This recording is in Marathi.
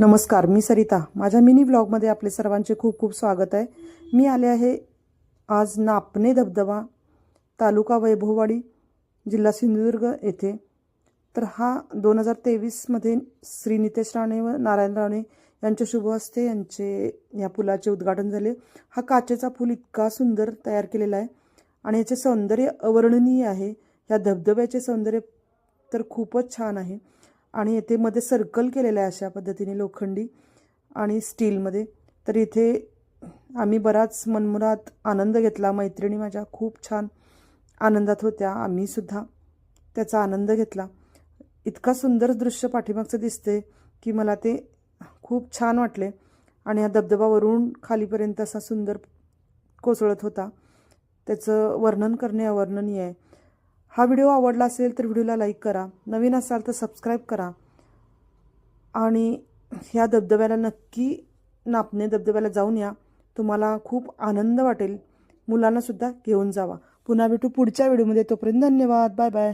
नमस्कार मी सरिता. माझ्या मिनी ब्लॉगमध्ये आपले सर्वांचे खूप खूप स्वागत आहे. मी आले आहे आज नापणे धबधबा तालुका वैभववाडी जिल्हा सिंधुदुर्ग येथे. तर हा दोन हजार तेवीसमध्ये श्री नितेश राणे व नारायण राणे यांच्या शुभ हस्ते यांचे या पुलाचे उद्घाटन झाले. हा काचेचा पूल इतका सुंदर तयार केलेला आहे आणि याचे सौंदर्य अवर्णनीय आहे. या धबधब्याचे सौंदर्य तर खूपच छान आहे. आणि येथे मध्ये सर्कल केलेलं आहे अशा पद्धतीने लोखंडी आणि स्टीलमध्ये तर इथे आम्ही बराच मनमुरात आनंद घेतला. मैत्रिणी माझ्या खूप छान आनंदात होत्या. आम्हीसुद्धा त्याचा आनंद घेतला. इतका सुंदर दृश्य पाठीमागचं दिसते की मला ते खूप छान वाटले. आणि हा धबधबा वरून खालीपर्यंत असा सुंदर कोसळत होता. त्याचं वर्णन करणे अवर्णनीय आहे. हा व्हिडिओ आवडला असेल तर व्हिडिओला लाईक करा. नवीन असाल तर सबस्क्राईब करा. आणि ह्या धबधब्याला नक्की नापणे. धबधब्याला जाऊन या. तुम्हाला खूप आनंद वाटेल. मुलांनासुद्धा घेऊन जावा. पुन्हा भेटू पुढच्या व्हिडिओमध्ये. तोपर्यंत धन्यवाद. Bye bye.